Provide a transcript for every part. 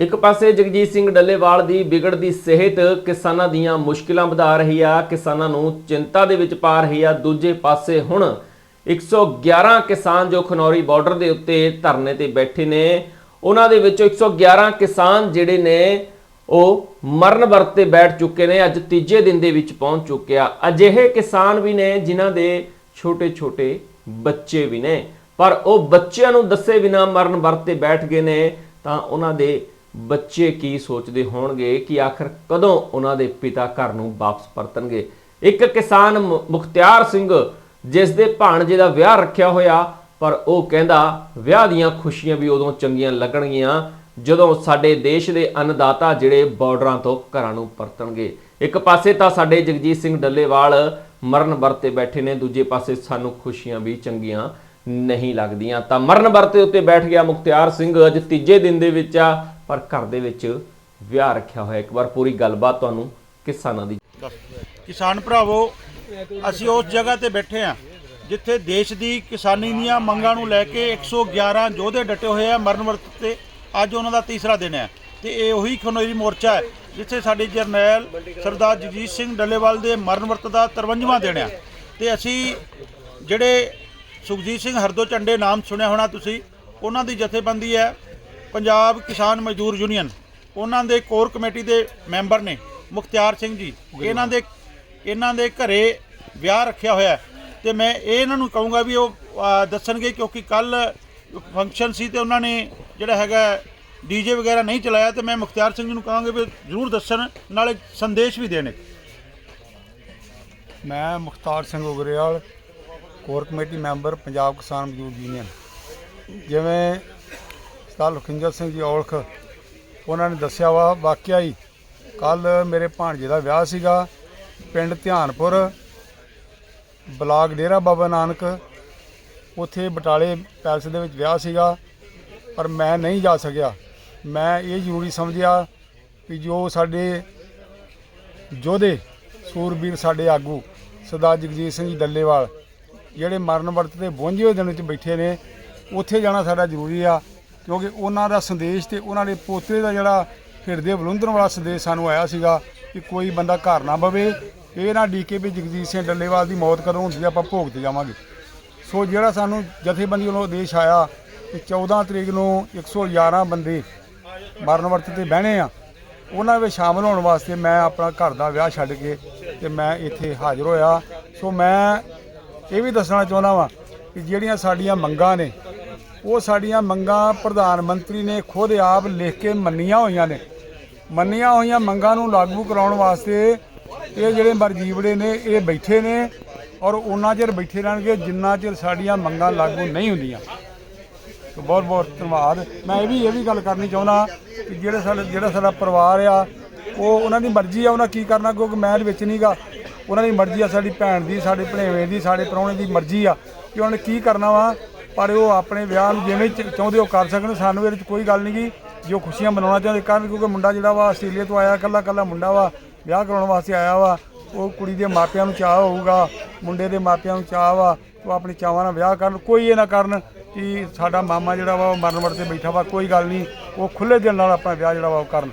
ਇੱਕ ਪਾਸੇ ਜਗਜੀਤ ਸਿੰਘ ਡੱਲੇਵਾਲ ਦੀ ਵਿਗੜਦੀ ਸਿਹਤ ਕਿਸਾਨਾਂ ਦੀਆਂ ਮੁਸ਼ਕਿਲਾਂ ਵਧਾ ਰਹੀ ਆ, ਕਿਸਾਨਾਂ ਨੂੰ ਚਿੰਤਾ ਦੇ ਵਿੱਚ ਪਾ ਰਹੀ ਆ। ਦੂਜੇ ਪਾਸੇ ਹੁਣ 111 ਕਿਸਾਨ ਜੋ ਖਨੌਰੀ ਬਾਰਡਰ ਦੇ ਉੱਤੇ ਧਰਨੇ ਤੇ ਬੈਠੇ ਨੇ, ਉਹਨਾਂ ਦੇ ਵਿੱਚੋਂ 111 ਕਿਸਾਨ ਜਿਹੜੇ ਨੇ, ਉਹ ਮਰਨ ਵਰਤ ਤੇ ਬੈਠ ਚੁੱਕੇ ਨੇ। ਅੱਜ ਤੀਜੇ ਦਿਨ ਦੇ ਵਿੱਚ ਪਹੁੰਚ ਚੁੱਕਿਆ ਅਜਿਹੇ ਕਿਸਾਨ ਵੀ ਨੇ, ਜਿਨ੍ਹਾਂ ਦੇ ਛੋਟੇ-ਛੋਟੇ ਬੱਚੇ ਵੀ ਨੇ। ਪਰ ਉਹ ਬੱਚਿਆਂ ਨੂੰ ਦੱਸੇ ਬਿਨਾ ਮਰਨ ਵਰਤ ਤੇ ਬੈਠ ਗਏ ਨੇ, ਤਾਂ ਉਹਨਾਂ ਦੇ ਬੱਚੇ ਕੀ ਸੋਚਦੇ ਹੋਣਗੇ ਕਿ ਆਖਰ ਕਦੋਂ ਉਹਨਾਂ ਦੇ ਪਿਤਾ ਘਰ ਨੂੰ ਵਾਪਸ ਪਰਤਣਗੇ? ਇੱਕ ਕਿਸਾਨ ਮੁਖਤਿਆਰ ਸਿੰਘ ਜਿਸ ਦੇ ਭਾਣਜੇ ਦਾ ਵਿਆਹ ਰੱਖਿਆ ਹੋਇਆ, ਪਰ ਉਹ ਕਹਿੰਦਾ, ਵਿਆਹ ਦੀਆਂ ਖੁਸ਼ੀਆਂ ਵੀ ਉਦੋਂ ਚੰਗੀਆਂ ਲੱਗਣਗੀਆਂ ਜਦੋਂ ਸਾਡੇ ਦੇਸ਼ ਦੇ ਅੰਨਦਾਤਾ ਜਿਹੜੇ ਬਾਰਡਰਾਂ ਤੋਂ ਘਰਾਂ ਨੂੰ ਪਰਤਣਗੇ। ਇੱਕ ਪਾਸੇ ਤਾਂ ਸਾਡੇ ਜਗਜੀਤ ਸਿੰਘ ਡੱਲੇਵਾਲ ਮਰਨ ਵਰਤੇ ਬੈਠੇ ਨੇ, ਦੂਜੇ ਪਾਸੇ ਸਾਨੂੰ ਖੁਸ਼ੀਆਂ ਵੀ ਚੰਗੀਆਂ ਨਹੀਂ ਲੱਗਦੀਆਂ। ਤਾਂ ਮਰਨ ਵਰਤੇ ਉੱਤੇ ਬੈਠ ਗਿਆ ਮੁਖਤਿਆਰ ਸਿੰਘ, ਅੱਜ ਤੀਜੇ ਦਿਨ ਦੇ ਵਿੱਚ ਆ ਪਰ ਘਰ ਦੇ ਵਿੱਚ ਵਿਆਹ ਰੱਖਿਆ ਹੋਇਆ। ਇੱਕ ਵਾਰ ਪੂਰੀ ਗੱਲਬਾਤ ਤੁਹਾਨੂੰ ਕਿਸਾਨਾਂ ਦੀ ਕਿਸਾਨ ਭਰਾਵੋ, ਅਸੀਂ ਉਸ ਜਗ੍ਹਾ ਤੇ ਬੈਠੇ ਆ ਜਿੱਥੇ ਦੇਸ਼ ਦੀ ਕਿਸਾਨੀ ਦੀਆਂ ਮੰਗਾਂ ਨੂੰ ਲੈ ਕੇ 111 ਯੋਧੇ ਡਟੇ ਹੋਏ ਆ ਮਰਨ ਵਰਤ ਤੇ। ਅੱਜ ਉਹਨਾਂ ਦਾ ਤੀਸਰਾ ਦਿਨ ਹੈ ਤੇ ਇਹ ਉਹੀ ਖਨੋਰੀ ਮੋਰਚਾ ਹੈ, ਜਿੱਥੇ ਸਾਡੇ ਜਰਨੈਲ ਸਰਦਾਰ ਜਗਜੀਤ ਸਿੰਘ ਡੱਲੇਵਾਲ ਦੇ ਮਰਨ ਵਰਤ ਦਾ 53ਵਾਂ ਦਿਨ ਹੈ। ਤੇ ਅਸੀਂ ਜਿਹੜੇ ਸੁਖਜੀਤ ਸਿੰਘ ਹਰਦੋ ਝੰਡੇ ਨਾਮ ਸੁਣਿਆ ਹੋਣਾ ਤੁਸੀਂ, ਉਹਨਾਂ ਦੀ ਜਥੇਬੰਦੀ ਹੈ। ਪੰਜਾਬ ਕਿਸਾਨ ਮਜ਼ਦੂਰ ਯੂਨੀਅਨ, ਉਹਨਾਂ ਦੇ ਕੋਰ ਕਮੇਟੀ ਦੇ ਮੈਂਬਰ ਨੇ, ਮੁਖਤਿਆਰ ਸਿੰਘ ਜੀ, ਇਹਨਾਂ ਦੇ ਇਹਨਾਂ ਦੇ ਘਰੇ ਵਿਆਹ ਰੱਖਿਆ ਹੋਇਆ ਹੈ। ਤੇ ਮੈਂ ਇਹ ਇਹਨਾਂ ਨੂੰ ਕਹੂੰਗਾ ਵੀ ਉਹ ਦੱਸਣਗੇ ਕਿਉਂਕਿ ਕੱਲ ਫੰਕਸ਼ਨ ਸੀ ਤੇ ਉਹਨਾਂ ਨੇ ਜਿਹੜਾ ਹੈਗਾ ਡੀਜੇ ਵਗੈਰਾ ਨਹੀਂ ਚਲਾਇਆ ਤੇ ਮੈਂ ਮੁਖਤਿਆਰ ਸਿੰਘ ਜੀ ਨੂੰ ਕਹਾਂਗਾ ਵੀ ਜ਼ਰੂਰ ਦੱਸਣ, ਨਾਲੇ ਸੰਦੇਸ਼ ਵੀ ਦੇਣ। ਮੈਂ Mukhtar Singh Ugrewal, core committee member, Punjab Kisan Mazdoor union. ਜਿਵੇਂ ਸਰਦਾਰ ਲਖਿੰਦਰ ਸਿੰਘ ਜੀ ਔਲਖ, ਉਹਨਾਂ ਨੇ ਦੱਸਿਆ ਵਾ, ਵਾਕਿਆ ਹੀ ਕੱਲ ਮੇਰੇ ਭਾਣਜੇ ਦਾ ਵਿਆਹ ਸੀਗਾ, ਪਿੰਡ ਧਿਆਨਪੁਰ, ਬਲਾਕ ਡੇਰਾ ਬਾਬਾ ਨਾਨਕ, ਉੱਥੇ ਬਟਾਲੇ ਪੈਲਸ ਦੇ ਵਿੱਚ ਵਿਆਹ ਸੀਗਾ, ਪਰ ਮੈਂ ਨਹੀਂ ਜਾ ਸਕਿਆ। ਮੈਂ ਇਹ ਜ਼ਰੂਰੀ ਸਮਝਿਆ ਕਿ ਜੋ ਸਾਡੇ ਯੋਧੇ, ਸੂਰਬੀਰ ਸਾਡੇ ਆਗੂ, ਸਰਦਾਰ ਜਗਜੀਤ ਸਿੰਘ ਜੀ ਡੱਲੇਵਾਲ, ਜਿਹੜੇ ਮਰਨ ਵਰਤ ਤੇ 52 ਦਿਨ ਵਿੱਚ ਬੈਠੇ ਨੇ, ਉੱਥੇ ਜਾਣਾ ਸਾਡਾ ਜ਼ਰੂਰੀ ਆ। ਕਿਉਂਕਿ ਉਹਨਾਂ ਦਾ ਸੰਦੇਸ਼ ਤੇ ਉਹਨਾਂ ਦੇ ਪੋਤੇ ਦਾ ਜਿਹੜਾ ਹਿਰਦੇ ਬਲੁੰਦਰਨ ਵਾਲਾ ਸੰਦੇਸ਼ ਸਾਨੂੰ ਆਇਆ ਸੀਗਾ ਕਿ ਕੋਈ ਬੰਦਾ ਘਰ ਨਾ ਬਵੇ ਇਹ ਨਾ ਡੀਕੇ ਵੀ ਜਗਜੀਤ ਸਿੰਘ ਡੱਲੇਵਾਲ ਦੀ ਮੌਤ ਕਦੋਂ ਹੁੰਦੀ ਆ, ਆਪਾਂ ਭੋਗ ਤੇ ਜਾਵਾਂਗੇ। ਸੋ ਜਿਹੜਾ ਸਾਨੂੰ ਜਥੇਬੰਦੀ ਵੱਲੋਂ ਆਦੇਸ਼ ਆਇਆ ਕਿ 14 ਤਰੀਕ ਨੂੰ 111 ਬੰਦੇ ਮਰਨ ਵਰਤ ਤੇ ਬਹਿਣੇ ਆ ਉਹਨਾਂ ਵਿੱਚ ਸ਼ਾਮਲ ਹੋਣ ਵਾਸਤੇ ਮੈਂ ਆਪਣਾ ਘਰ ਦਾ ਵਿਆਹ ਛੱਡ ਕੇ ਤੇ ਮੈਂ ਇੱਥੇ ਹਾਜ਼ਰ ਹੋਇਆ। ਸੋ ਮੈਂ ਇਹ ਵੀ ਦੱਸਣਾ ਚਾਹੁੰਦਾ ਵਾਂ ਕਿ ਜਿਹੜੀਆਂ ਸਾਡੀਆਂ ਮੰਗਾਂ ਨੇ ਉਹ ਸਾਡੀਆਂ ਮੰਗਾਂ ਪ੍ਰਧਾਨ ਮੰਤਰੀ ਨੇ ਖੁਦ ਆਪ ਲਿਖ ਕੇ ਮੰਨੀਆਂ ਹੋਈਆਂ ਨੇ। ਮੰਨੀਆਂ ਹੋਈਆਂ ਮੰਗਾਂ ਨੂੰ ਲਾਗੂ ਕਰਾਉਣ ਵਾਸਤੇ ਇਹ ਜਿਹੜੇ ਮਰਜੀਵੜੇ ਨੇ, ਇਹ ਬੈਠੇ ਨੇ ਔਰ ਉਹਨਾਂ ਚਿਰ ਬੈਠੇ ਰਹਿਣਗੇ ਜਿੰਨਾ ਚਿਰ ਸਾਡੀਆਂ ਮੰਗਾਂ ਲਾਗੂ ਨਹੀਂ ਹੁੰਦੀਆਂ। ਤੇ ਬਹੁਤ ਬਹੁਤ ਧੰਨਵਾਦ। ਮੈਂ ਇਹ ਵੀ ਇਹ ਵੀ ਗੱਲ ਕਰਨੀ ਚਾਹੁੰਦਾ ਕਿ ਜਿਹੜੇ ਸਾਡੇ, ਜਿਹੜਾ ਸਾਡਾ ਪਰਿਵਾਰ ਆ, ਉਹ ਉਹਨਾਂ ਦੀ ਮਰਜ਼ੀ ਆ, ਉਹਨਾਂ ਕੀ ਕਰਨਾ, ਕਿਉਂਕਿ ਮੈਂ ਇਹਦੇ ਵਿੱਚ ਨਹੀਂਗਾ। ਉਹਨਾਂ ਦੀ ਮਰਜ਼ੀ ਆ, ਸਾਡੀ ਭੈਣ ਦੀ, ਸਾਡੇ ਭਣੇਵੇਂ ਦੀ, ਸਾਡੇ ਪ੍ਰਾਹੁਣੇ ਦੀ ਮਰਜ਼ੀ ਆ ਕਿ ਉਹਨਾਂ ਨੇ ਕੀ ਕਰਨਾ ਵਾ। ਪਰ ਉਹ ਆਪਣੇ ਵਿਆਹ ਨੂੰ ਜਿਵੇਂ ਚ- ਚਾਹੁੰਦੇ ਉਹ ਕਰ ਸਕਣ, ਸਾਨੂੰ ਇਹਦੇ ਵਿੱਚ ਕੋਈ ਗੱਲ ਨਹੀਂ ਗੀ। ਜੋ ਖੁਸ਼ੀਆਂ ਮਨਾਉਣਾ ਚਾਹੁੰਦੇ, ਕਰਨ ਕਿਉਂਕਿ ਮੁੰਡਾ ਜਿਹੜਾ ਵਾ ਆਸਟ੍ਰੇਲੀਆ ਤੋਂ ਆਇਆ, ਇਕੱਲਾ ਇਕੱਲਾ ਮੁੰਡਾ ਵਾ, ਵਿਆਹ ਕਰਾਉਣ ਵਾਸਤੇ ਆਇਆ ਵਾ, ਉਹ ਕੁੜੀ ਦੇ ਮਾਪਿਆਂ ਨੂੰ ਚਾਹ ਹੋਊਗਾ, ਮੁੰਡੇ ਦੇ ਮਾਪਿਆਂ ਨੂੰ ਚਾਹ ਵਾ, ਉਹ ਆਪਣੇ ਚਾਵਾਂ ਨਾਲ ਵਿਆਹ ਕਰਨ, ਕੋਈ ਇਹ ਨਾ ਕਰਨ ਕਿ ਸਾਡਾ ਮਾਮਾ ਜਿਹੜਾ ਵਾ ਉਹ ਮਰਨ ਵਰਤੇ ਬੈਠਾ ਵਾ, ਕੋਈ ਗੱਲ ਨਹੀਂ ਉਹ ਖੁੱਲੇ ਦਿਲ ਨਾਲ ਆਪਣਾ ਵਿਆਹ ਜਿਹੜਾ ਵਾ ਉਹ ਕਰਨ।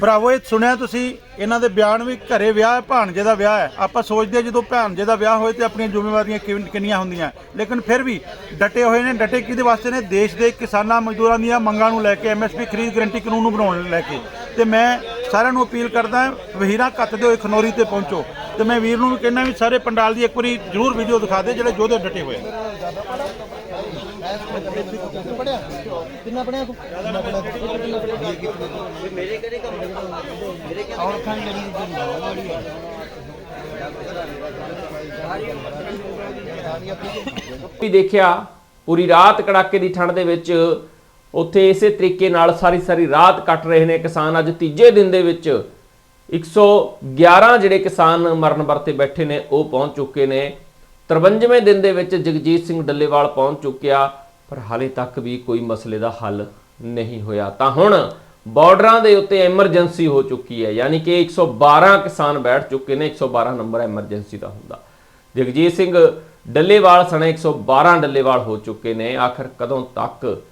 ਭਰਾਵੋ, ਇਹ ਸੁਣਿਆ ਤੁਸੀਂ, ਇਹਨਾਂ ਦੇ ਬਿਆਨ ਵੀ ਘਰੇ ਵਿਆਹ ਹੈ, ਭਾਣਜੇ ਦਾ ਵਿਆਹ ਹੈ। ਆਪਾਂ ਸੋਚਦੇ ਹਾਂ ਜਦੋਂ ਭਾਣਜੇ ਦਾ ਵਿਆਹ ਹੋਏ ਤੇ ਆਪਣੀਆਂ ਜ਼ਿੰਮੇਵਾਰੀਆਂ ਕਿੰਨ- ਕਿੰਨੀਆਂ ਹੁੰਦੀਆਂ। ਲੇਕਿਨ ਫਿਰ ਵੀ ਡਟੇ ਹੋਏ ਨੇ, ਡਟੇ ਕਿਹਦੇ ਵਾਸਤੇ ਨੇ? ਦੇਸ਼ ਦੇ ਕਿਸਾਨਾਂ ਮਜ਼ਦੂਰਾਂ ਦੀਆਂ ਮੰਗਾਂ ਨੂੰ ਲੈ ਕੇ ਐਮਐਸਪੀ ਖਰੀਦ ਗਰੰਟੀ ਕਾਨੂੰਨ ਨੂੰ ਬਣਾਉਣ ਲੈ ਕੇ। ਤੇ ਮੈਂ ਸਾਰਿਆਂ ਨੂੰ ਅਪੀਲ ਕਰਦਾ ਵਹੀਰਾ ਕੱਤਦੇ ਹੋਏ ਖਨੌਰੀ ਤੇ ਪਹੁੰਚੋ। ਤੇ ਮੈਂ ਵੀਰ ਨੂੰ ਵੀ ਕਹਿੰਦਾ ਵੀ ਸਾਰੇ ਪੰਡਾਲ ਦੀ ਇੱਕ ਵਾਰੀ ਜ਼ਰੂਰ ਵੀਡੀਓ ਦਿਖਾ ਦੇ, ਜਿਹੜੇ ਯੋਧੇ ਡਟੇ ਹੋਏ ਕਿੰਨਾ ਪੜਿਆ ਤੂੰ ਮੇਰੇ ਕਿਹੜੇ ਕੰਮ ਮੇਰੇ ਕਿਹੜੇ ਔਰ ਖਾਂ ਜਿਹੜੀ ਵੀ ਦੇਖਿਆ, ਪੂਰੀ ਰਾਤ ਕੜਾਕੇ ਦੀ ਠੰਡ ਦੇ ਵਿੱਚ ਉੱਥੇ ਇਸੇ ਤਰੀਕੇ ਨਾਲ ਸਾਰੀ ਸਾਰੀ ਰਾਤ ਕੱਟ ਰਹੇ ਨੇ ਕਿਸਾਨ। ਅੱਜ ਤੀਜੇ ਦਿਨ ਦੇ ਵਿੱਚ 111 ਜਿਹੜੇ ਕਿਸਾਨ ਮਰਨ ਵਰਤੇ ਬੈਠੇ ਨੇ, ਉਹ ਪਹੁੰਚ ਚੁੱਕੇ ਨੇ। 53ਵੇਂ ਦਿਨ ਦੇ ਵਿੱਚ ਜਗਜੀਤ ਸਿੰਘ ਡੱਲੇਵਾਲ ਪਹੁੰਚ ਚੁੱਕਿਆ, ਪਰ ਹਾਲੇ ਤੱਕ ਵੀ ਕੋਈ ਮਸਲੇ ਦਾ ਹੱਲ ਨਹੀਂ ਹੋਇਆ। ਤਾਂ ਹੁਣ ਬਾਰਡਰਾਂ ਦੇ ਉੱਤੇ ਐਮਰਜੈਂਸੀ ਹੋ ਚੁੱਕੀ ਹੈ, ਯਾਨੀ ਕਿ 112 ਕਿਸਾਨ ਬੈਠ ਚੁੱਕੇ ਨੇ 112 ਨੰਬਰ ਐਮਰਜੈਂਸੀ ਦਾ ਹੁੰਦਾ। ਜਗਜੀਤ ਸਿੰਘ ਡੱਲੇਵਾਲ ਸਣੇ 112 ਡੱਲੇਵਾਲ ਹੋ ਚੁੱਕੇ ਨੇ। ਆਖਰ ਕਦੋਂ ਤੱਕ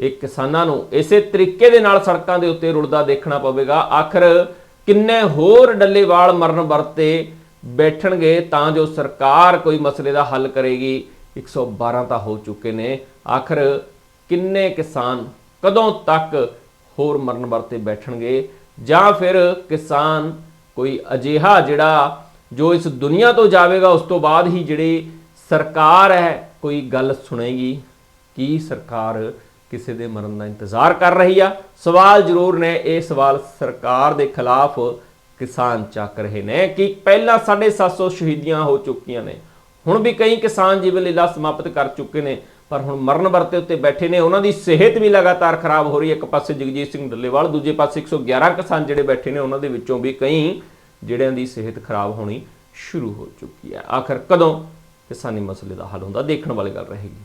ਇਹ ਕਿਸਾਨਾਂ ਨੂੰ ਇਸੇ ਤਰੀਕੇ ਦੇ ਨਾਲ ਸੜਕਾਂ ਦੇ ਉੱਤੇ ਰੁਲਦਾ ਦੇਖਣਾ ਪਵੇਗਾ। ਆਖਰ ਕਿੰਨੇ ਹੋਰ ਡੱਲੇਵਾਲ ਮਰਨ ਵਰਤੇ ਬੈਠਣਗੇ ਤਾਂ ਜੋ ਸਰਕਾਰ ਕੋਈ ਮਸਲੇ ਦਾ ਹੱਲ ਕਰੇਗੀ। 112 ਤਾਂ ਹੋ ਚੁੱਕੇ ਨੇ। ਆਖਰ ਕਿੰਨੇ ਕਿਸਾਨ ਕਦੋਂ ਤੱਕ ਹੋਰ ਮਰਨ ਵਰਤੇ ਬੈਠਣਗੇ? ਜਾਂ ਫਿਰ ਕਿਸਾਨ ਕੋਈ ਅਜਿਹਾ ਜਿਹੜਾ ਜੋ ਇਸ ਦੁਨੀਆ ਤੋਂ ਜਾਵੇਗਾ, ਉਸ ਤੋਂ ਬਾਅਦ ਹੀ ਜਿਹੜੀ ਸਰਕਾਰ ਹੈ, ਕੋਈ ਗੱਲ ਸੁਣੇਗੀ? ਕੀ ਸਰਕਾਰ ਕਿਸੇ ਦੇ ਮਰਨ ਦਾ ਇੰਤਜ਼ਾਰ ਕਰ ਰਹੀ ਆ। ਸਵਾਲ ਜ਼ਰੂਰ ਨੇ, ਇਹ ਸਵਾਲ ਸਰਕਾਰ ਦੇ ਖਿਲਾਫ ਕਿਸਾਨ ਚੱਕ ਰਹੇ ਨੇ ਕਿ ਪਹਿਲਾਂ 750 ਸ਼ਹੀਦੀਆਂ ਹੋ ਚੁੱਕੀਆਂ ਨੇ। ਹੁਣ ਵੀ ਕਈ ਕਿਸਾਨ ਜੀਵਨ ਲੀਲਾ ਸਮਾਪਤ ਕਰ ਚੁੱਕੇ ਨੇ, ਪਰ ਹੁਣ ਮਰਨ ਵਰਤੇ ਉੱਤੇ ਬੈਠੇ ਨੇ। ਉਹਨਾਂ ਦੀ ਸਿਹਤ ਵੀ ਲਗਾਤਾਰ ਖਰਾਬ ਹੋ ਰਹੀ ਹੈ। ਇੱਕ ਪਾਸੇ ਜਗਜੀਤ ਸਿੰਘ ਡੱਲੇਵਾਲ, ਦੂਜੇ ਪਾਸੇ 111 ਕਿਸਾਨ ਜਿਹੜੇ ਬੈਠੇ ਨੇ, ਉਹਨਾਂ ਦੇ ਵਿੱਚੋਂ ਵੀ ਕਈ ਜਿਹੜਿਆਂ ਦੀ ਸਿਹਤ ਖਰਾਬ ਹੋਣੀ ਸ਼ੁਰੂ ਹੋ ਚੁੱਕੀ ਹੈ। ਆਖਰ ਕਦੋਂ ਕਿਸਾਨੀ ਮਸਲੇ ਦਾ ਹੱਲ ਹੁੰਦਾ? ਦੇਖਣ ਵਾਲੀ ਗੱਲ ਰਹੇਗੀ।